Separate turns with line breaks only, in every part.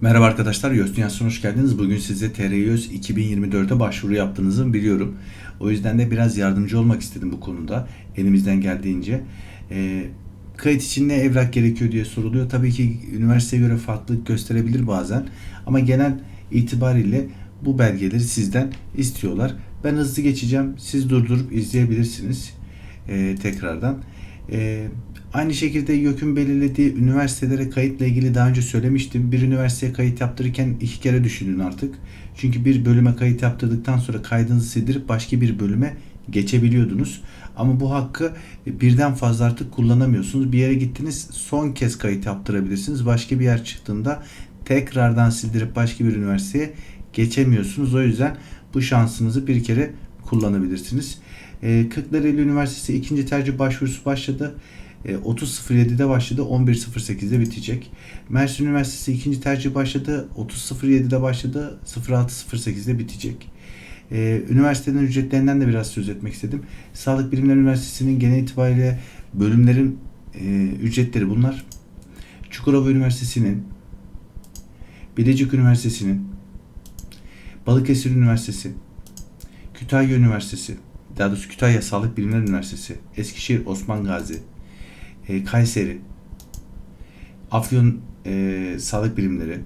Merhaba arkadaşlar, YÖS Dünyası'na hoş geldiniz. Bugün size TRYÖS 2024'e başvuru yaptığınızı biliyorum. O yüzden de biraz yardımcı olmak istedim bu konuda. Elimizden geldiğince. Ee, kayıt için ne evrak gerekiyor diye soruluyor. Tabii ki üniversiteye göre farklılık gösterebilir bazen. Ama genel itibariyle bu belgeleri sizden istiyorlar. Ben hızlı geçeceğim. Siz durdurup izleyebilirsiniz ee, tekrardan. Ee, Aynı şekilde YÖK'ün belirlediği üniversitelere kayıtla ilgili daha önce söylemiştim. Bir üniversiteye kayıt yaptırırken iki kere düşünün artık. Çünkü bir bölüme kayıt yaptırdıktan sonra kaydınızı sildirip başka bir bölüme geçebiliyordunuz. Ama bu hakkı birden fazla artık kullanamıyorsunuz. Bir yere gittiniz son kez kayıt yaptırabilirsiniz. Başka bir yer çıktığında tekrardan sildirip başka bir üniversiteye geçemiyorsunuz. O yüzden bu şansınızı bir kere kullanabilirsiniz. Ee, Kırklareli Üniversitesi ikinci tercih başvurusu başladı. 30.07'de başladı, 11.08'de bitecek. Mersin Üniversitesi ikinci tercih başladı, 30.07'de başladı, 06.08'de bitecek. Ee, üniversitenin ücretlerinden de biraz söz etmek istedim. Sağlık Bilimleri Üniversitesi'nin genel itibariyle bölümlerin e, ücretleri bunlar. Çukurova Üniversitesi'nin, Bilecik Üniversitesi'nin, Balıkesir Üniversitesi, Kütahya Üniversitesi, daha doğrusu Kütahya Sağlık Bilimleri Üniversitesi, Eskişehir Osman Gazi, e, Kayseri, Afyon e, Sağlık Bilimleri,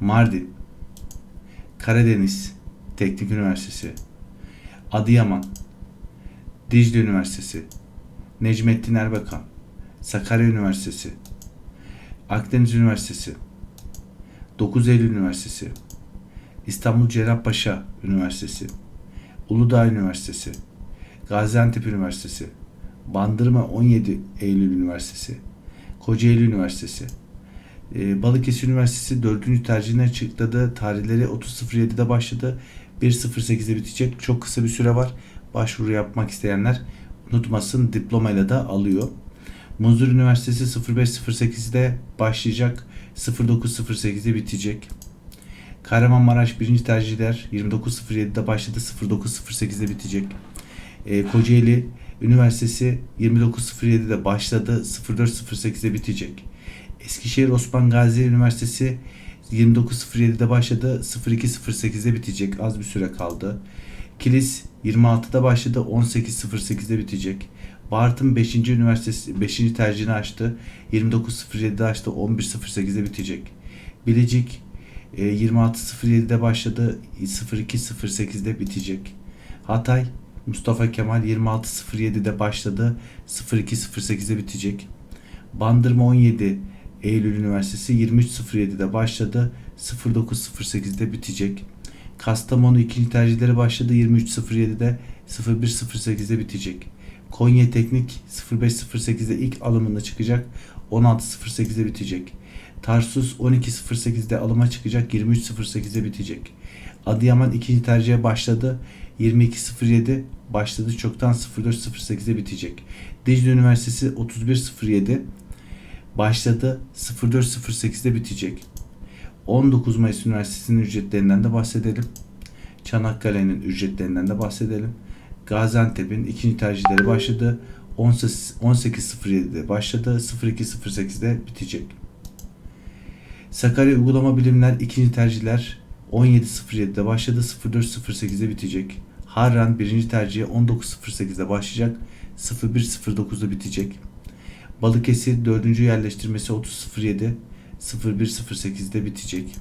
Mardin, Karadeniz Teknik Üniversitesi, Adıyaman, Dicle Üniversitesi, Necmettin Erbakan, Sakarya Üniversitesi, Akdeniz Üniversitesi, 9 Eylül Üniversitesi, İstanbul Cerrahpaşa Üniversitesi, Uludağ Üniversitesi, Gaziantep Üniversitesi, Bandırma 17 Eylül Üniversitesi, Kocaeli Üniversitesi, ee, Balıkesir Üniversitesi 4. tercihine açıkladı. Tarihleri 30.07'de başladı. 1.08'de bitecek. Çok kısa bir süre var. Başvuru yapmak isteyenler unutmasın diplomayla da alıyor. Muzur Üniversitesi 05.08'de başlayacak. 09.08'de bitecek. Kahramanmaraş 1. tercihler 29.07'de başladı. 09.08'de bitecek. Ee, Kocaeli Üniversitesi 29.07'de başladı. 04.08'de bitecek. Eskişehir Osman Gazi Üniversitesi 29.07'de başladı. 02.08'de bitecek. Az bir süre kaldı. Kilis 26'da başladı. 18.08'de bitecek. Bartın 5. Üniversitesi 5. tercihini açtı. 29.07'de açtı. 11.08'de bitecek. Bilecik 26.07'de e, başladı. 02.08'de bitecek. Hatay Mustafa Kemal 26.07'de başladı. 02.08'de bitecek. Bandırma 17 Eylül Üniversitesi 23.07'de başladı. 09.08'de bitecek. Kastamonu ikinci tercihleri başladı 23.07'de 01.08'de bitecek. Konya Teknik 05.08'de ilk alımında çıkacak. 16.08'de bitecek. Tarsus 12.08'de alıma çıkacak. 23.08'de bitecek. Adıyaman ikinci tercihe başladı. 22.07 başladı. Çoktan 04.08'de bitecek. Dicle Üniversitesi 31.07 başladı. 04.08'de bitecek. 19 Mayıs Üniversitesi'nin ücretlerinden de bahsedelim. Çanakkale'nin ücretlerinden de bahsedelim. Gaziantep'in ikinci tercihleri başladı. 18.07'de başladı. 02.08'de bitecek. Sakarya Uygulama Bilimler ikinci tercihler 17.07'de başladı. 04.08'de bitecek. Harran birinci tercihe 19.08'de başlayacak. 01.09'da bitecek. Balıkesir dördüncü yerleştirmesi 30.07 01.08'de bitecek.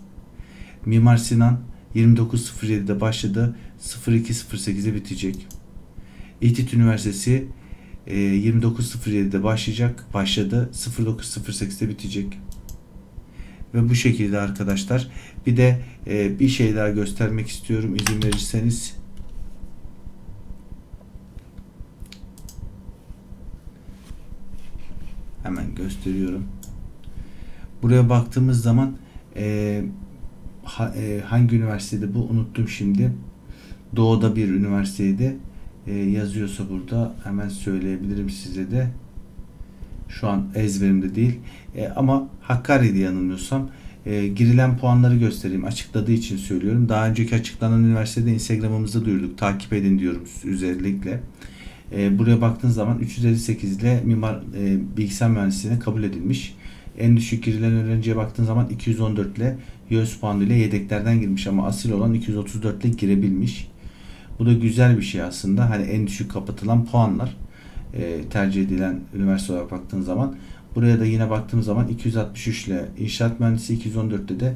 Mimar Sinan 29.07'de başladı. 02.08'de bitecek. İTİT Üniversitesi 29.07'de e, başlayacak. Başladı. 09.08'de bitecek. Ve bu şekilde arkadaşlar. Bir de e, bir şey daha göstermek istiyorum izin verirseniz. Hemen gösteriyorum. Buraya baktığımız zaman e, ha, e, hangi üniversitede bu unuttum şimdi. Doğu'da bir üniversiteydi. E, yazıyorsa burada hemen söyleyebilirim size de. Şu an ezberimde değil. E, ama Hakkari'de yanılmıyorsam e, girilen puanları göstereyim. Açıkladığı için söylüyorum. Daha önceki açıklanan üniversitede Instagram'ımızda duyurduk. Takip edin diyorum özellikle. E, buraya baktığınız zaman 358 ile mimar e, bilgisayar mühendisliğine kabul edilmiş. En düşük girilen öğrenciye baktığın zaman 214 ile YÖS puanıyla yedeklerden girmiş ama asil olan 234 ile girebilmiş. Bu da güzel bir şey aslında. Hani en düşük kapatılan puanlar e, tercih edilen üniversite olarak baktığın zaman. Buraya da yine baktığım zaman 263 ile inşaat mühendisi 214'te de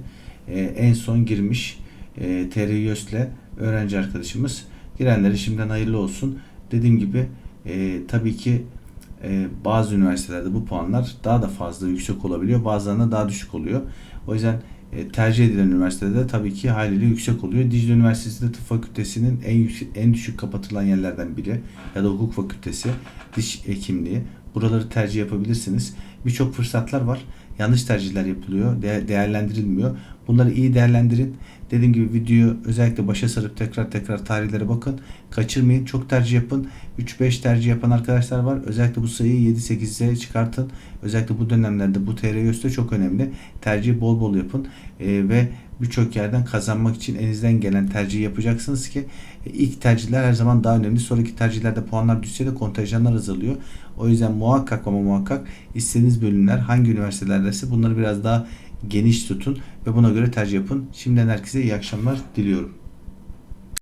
e, en son girmiş e, TRYÖS ile öğrenci arkadaşımız. Girenlere şimdiden hayırlı olsun. Dediğim gibi e, tabii ki e, bazı üniversitelerde bu puanlar daha da fazla yüksek olabiliyor. Bazılarında daha düşük oluyor. O yüzden tercih edilen üniversitede tabii ki haliyle yüksek oluyor. Dicle Üniversitesi de tıp fakültesinin en yüksek, en düşük kapatılan yerlerden biri ya da hukuk fakültesi, diş hekimliği. Buraları tercih yapabilirsiniz. Birçok fırsatlar var. Yanlış tercihler yapılıyor, de- değerlendirilmiyor. Bunları iyi değerlendirin. Dediğim gibi videoyu özellikle başa sarıp tekrar tekrar tarihlere bakın. Kaçırmayın. Çok tercih yapın. 3-5 tercih yapan arkadaşlar var. Özellikle bu sayıyı 7-8'e çıkartın. Özellikle bu dönemlerde bu TRYÖS'te çok önemli. Tercihi bol bol yapın. Ee, ve birçok yerden kazanmak için elinizden gelen tercihi yapacaksınız ki e, ilk tercihler her zaman daha önemli. Sonraki tercihlerde puanlar düşse de kontenjanlar azalıyor. O yüzden muhakkak ama muhakkak istediğiniz bölümler hangi üniversitelerdeyse bunları biraz daha geniş tutun ve buna göre tercih yapın. Şimdiden herkese iyi akşamlar diliyorum.